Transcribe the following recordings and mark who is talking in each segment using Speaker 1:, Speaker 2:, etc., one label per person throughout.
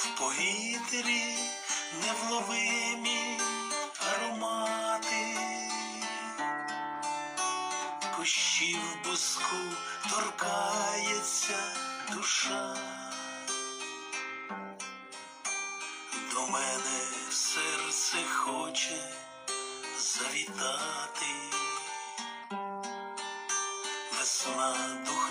Speaker 1: В повітрі невловимі аромати, кущів буску торкається душа. До мене серце хоче завітати. Весна духмяна,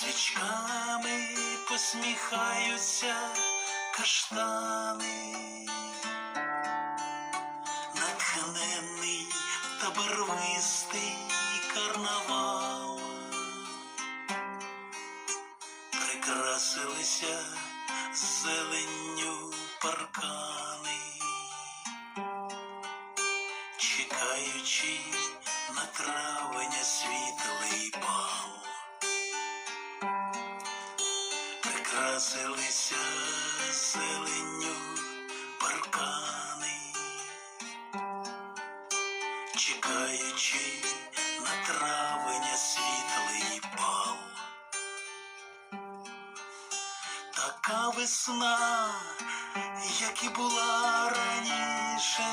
Speaker 1: Свічками посміхаються каштани, натхненний та барвистий карнавал. Прикрасилися зеленню паркани, чекаючи на травеня світлий бал. Прикрасилися зеленню паркани, чекаючи на травеня світлий бал. Така весна, як і була раніше,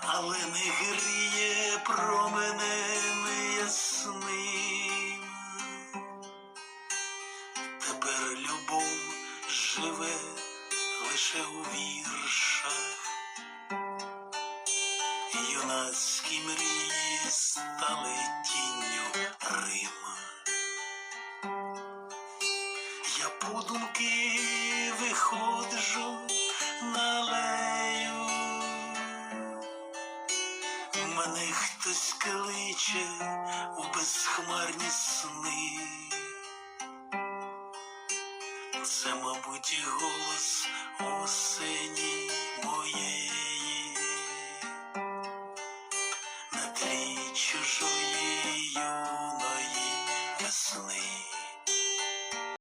Speaker 1: але не гріє променем живе лише у віршах, юнацькі мрії стали тінню Рима. Я подумки виходжу на алею. Мене хтось кличе у безхмарні сни. Мабуть, голос осені